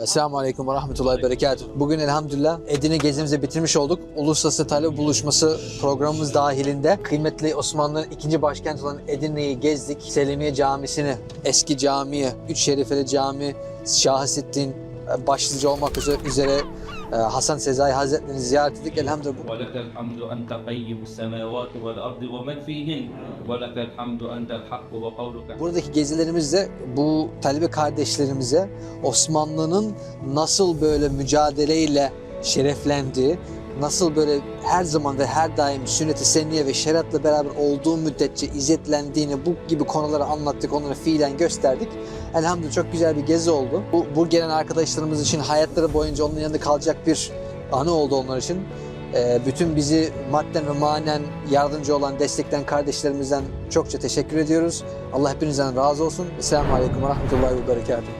Esselamu Aleyküm ve Rahmetullahi ve Berekatuhu. Bugün elhamdülillah Edirne gezimizi bitirmiş olduk. Uluslararası Talebe Buluşması programımız dahilinde kıymetli Osmanlı'nın ikinci başkenti olan Edirne'yi gezdik. Selimiye Camisi'ni, eski camiyi, Üç Şerifeli Cami, Şahsettin e, başlıca olmak üzere e, Hasan Sezai Hazretleri'ni ziyaret ettik. Elhamdülillah ولك الحمد أنت قيم السماوات والأرض ومن فيهن ولك الحمد أنت الحق وقولك Buradaki gezilerimizde bu talebe kardeşlerimize Osmanlı'nın nasıl böyle mücadeleyle şereflendiği, nasıl böyle her zaman ve her daim sünnet-i senniye ve şeriatla beraber olduğu müddetçe izzetlendiğini bu gibi konuları anlattık, onları fiilen gösterdik. Elhamdülillah çok güzel bir gezi oldu. Bu, bu gelen arkadaşlarımız için hayatları boyunca onun yanında kalacak bir anı oldu onlar için. Ee, bütün bizi madden ve manen yardımcı olan, destekleyen kardeşlerimizden çokça teşekkür ediyoruz. Allah hepinizden razı olsun. Esselamu Aleyküm ve Rahmetullahi ve Berekatuhu.